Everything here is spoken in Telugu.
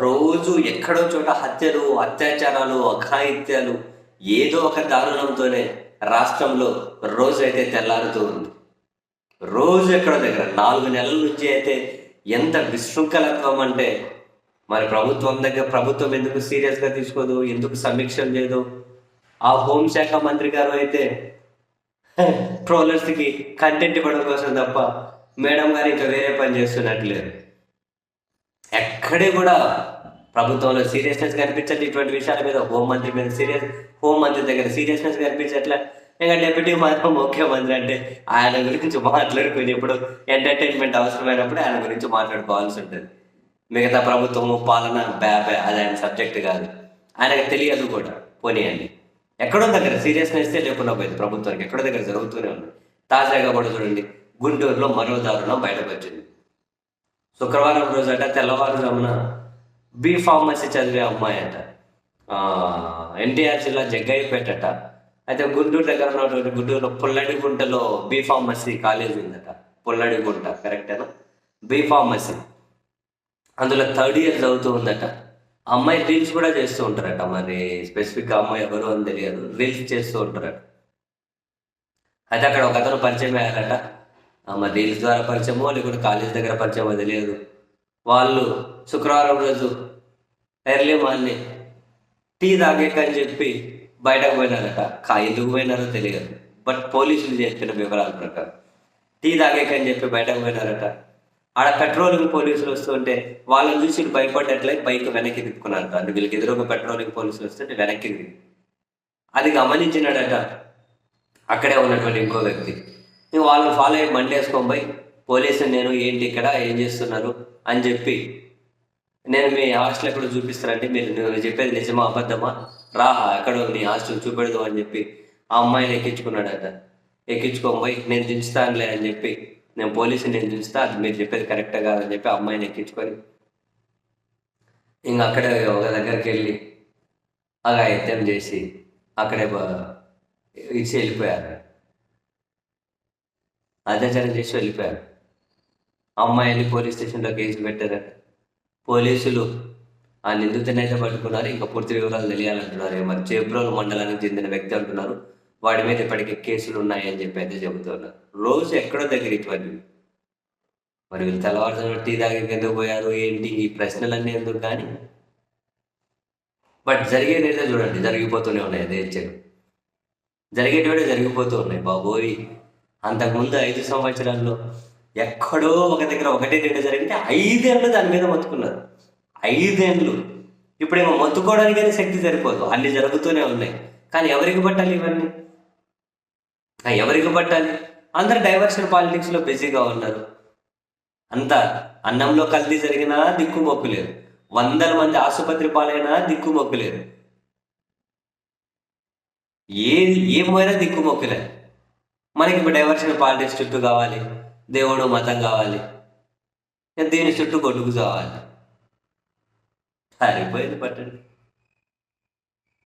రోజు ఎక్కడో చోట హత్యలు అత్యాచారాలు అఘాయిత్యాలు ఏదో ఒక దారుణంతోనే రాష్ట్రంలో రోజైతే తెల్లారుతూ ఉంది. రోజు ఎక్కడో దగ్గర నాలుగు నెలల నుంచి అయితే ఎంత విశృంఖలత్వం అంటే మరి ప్రభుత్వం దగ్గర ప్రభుత్వం ఎందుకు సీరియస్గా తీసుకోదు ఎందుకు సమీక్షలు లేదు? ఆ హోంశాఖ మంత్రి గారు అయితే ట్రోలర్స్కి కంటెంట్ ఇవ్వడం కోసం తప్ప మేడం గారు ఇంకా వేరే పని చేస్తున్నట్లేదు ఎక్కడే కూడా ప్రభుత్వంలో సీరియస్నెస్ కనిపించట్లేదు ఇటువంటి విషయాల మీద. హోంమంత్రి మీద సీరియస్ హోంమంత్రి దగ్గర సీరియస్నెస్ కనిపించట్లే. ఇంకా డెప్యూటీ మాత్రం ముఖ్యమంత్రి అంటే ఆయన గురించి మాట్లాడుకుని ఇప్పుడు ఎంటర్టైన్మెంట్ అవసరమైనప్పుడు ఆయన గురించి మాట్లాడుకోవాల్సి ఉంటుంది. మిగతా ప్రభుత్వము పాలన బ్యా అది ఆయన సబ్జెక్ట్ కాదు. ఆయనకు తెలియదు కూడా పోనీయండి. ఎక్కడో దగ్గర సీరియస్నెస్ లేకుండా పోయింది ప్రభుత్వానికి. ఎక్కడో దగ్గర జరుగుతూనే ఉంది. తాజాగా కూడా చూడండి గుంటూరులో మరో దారుణం బయటకు వచ్చింది. శుక్రవారం రోజట తెల్లవారుజామున బి ఫార్మసీ చదివే అమ్మాయి అట. ఎన్టీఆర్ జిల్లా జగ్గయ్యపేటట అయితే గుంటూరు దగ్గర ఉన్నటువంటి గుంటూరులో పుల్లడిగుంటలో బి ఫార్మసీ కాలేజ్ ఉందట. పుల్లడిగుంట కరెక్టేనా బి ఫార్మసీ. అందులో థర్డ్ ఇయర్ చదువుతూ ఉందట. అమ్మాయి రీల్స్ కూడా చేస్తూ ఉంటారట. మరి స్పెసిఫిక్గా అమ్మాయి ఎవరు అని తెలియదు. రీల్స్ చేస్తూ ఉంటారట. అయితే అక్కడ ఒక అతను పరిచయం అయ్యారట. మరి రీల్స్ ద్వారా పరిచయమో లేకుంటే కాలేజ్ దగ్గర పరిచయమో తెలియదు వాళ్ళు శుక్రవారం రోజు ఎర్లీ మార్నింగ్ టీ తాగేకని చెప్పి బయటకు పోయినారట. కా ఎందుకు పోయినారో తెలియదు. బట్ పోలీసులు చెప్పిన వివరాల ప్రకారం టీ తాగేకని చెప్పి బయటకు పోయినారట. ఆడ పెట్రోలింగ్ పోలీసులు వస్తుంటే వాళ్ళని చూసి వీళ్ళు భయపడ్డట్లే బైక్ వెనక్కి తిప్పుకున్నారట. అంటే వీళ్ళకి ఎదురుగా పెట్రోలింగ్ పోలీసులు వస్తుంటే వెనక్కి అది గమనించినాడట. అక్కడే ఉన్నటువంటి ఇంకో వ్యక్తి. ఇంక వాళ్ళని ఫాలో అయ్యి బండి వేసుకొని పోయి పోలీసు నేను ఏంటి ఇక్కడ? ఏం చేస్తున్నారు? అని చెప్పి నేను మీ హాస్టల్ ఎక్కడ చూపిస్తానంటే మీరు నువ్వు చెప్పేది నిజమా అబద్ధమా? రా ఎక్కడ నీ హాస్టల్ చూపెడదు అని చెప్పి ఆ అమ్మాయిని ఎక్కించుకున్నాడట. ఎక్కించుకొని పోయి నేను దించుతానులే అని చెప్పి నేను పోలీసుని నేను దించుతా అది మీరు చెప్పేది కరెక్టే కాదని చెప్పి ఆ అమ్మాయిని ఎక్కించుకొని ఇంకా అక్కడే ఒక దగ్గరికి వెళ్ళి అగాయత్యం చేసి అక్కడే ఇచ్చి వెళ్ళిపోయారు. అత్యాచారం చేసి వెళ్ళిపోయారు. అమ్మాయి వెళ్ళి పోలీస్ స్టేషన్లో కేసు పెట్టారట పోలీసులు ఆ నిందితునైతే పట్టుకున్నారు. ఇంకా పూర్తి వివరాలు తెలియాలంటున్నారు. మరి చేబ్రోలు మండలానికి చెందిన వ్యక్తి అంటున్నారు. వాడి మీద ఇప్పటికే కేసులు ఉన్నాయి అని చెప్పి అయితే చెబుతున్నారు రోజు ఎక్కడో దగ్గర ఇటువంటి మరి వీళ్ళు తెల్లవారుజామున టీ తాగేకి ఎందుకు పోయారు? ఏంటి? ఈ ప్రశ్నలన్నీ ఎందుకు కానీ? బట్ జరిగేది అయితే చూడండి. జరిగిపోతూనే ఉన్నాయి. అదే ఇచ్చారు జరిగేటివే జరిగిపోతూ ఉన్నాయి. బాబోయ్. అంతకుముందు ఐదు సంవత్సరాల్లో ఎక్కడో ఒక దగ్గర ఒకటే రెండు జరిగితే ఐదేళ్ళు దాని మీద మొత్తుకున్నారు. ఐదేళ్ళు. ఇప్పుడేమో మొత్తుకోవడానికి కానీ శక్తి సరిపోదు. అన్ని జరుగుతూనే ఉన్నాయి. కానీ ఎవరికి పట్టాలి ఇవన్నీ? ఎవరికి పట్టాలి? అందరు డైవర్షన్ పాలిటిక్స్లో బిజీగా ఉన్నారు. అంతా అన్నంలో కల్తీ జరిగినా దిక్కు లేదు. వందల మంది ఆసుపత్రి పాలైనా దిక్కు లేదు. ఏది ఏమైనా దిక్కుమొక్కులేదు మనకి ఇప్పుడు డైవర్షన్ పాలిటిక్స్ చుట్టూ కావాలి. దేవుడు మతం కావాలి. దీని చుట్టూ కొట్టుకు కావాలి సరిపోయింది పట్టండి.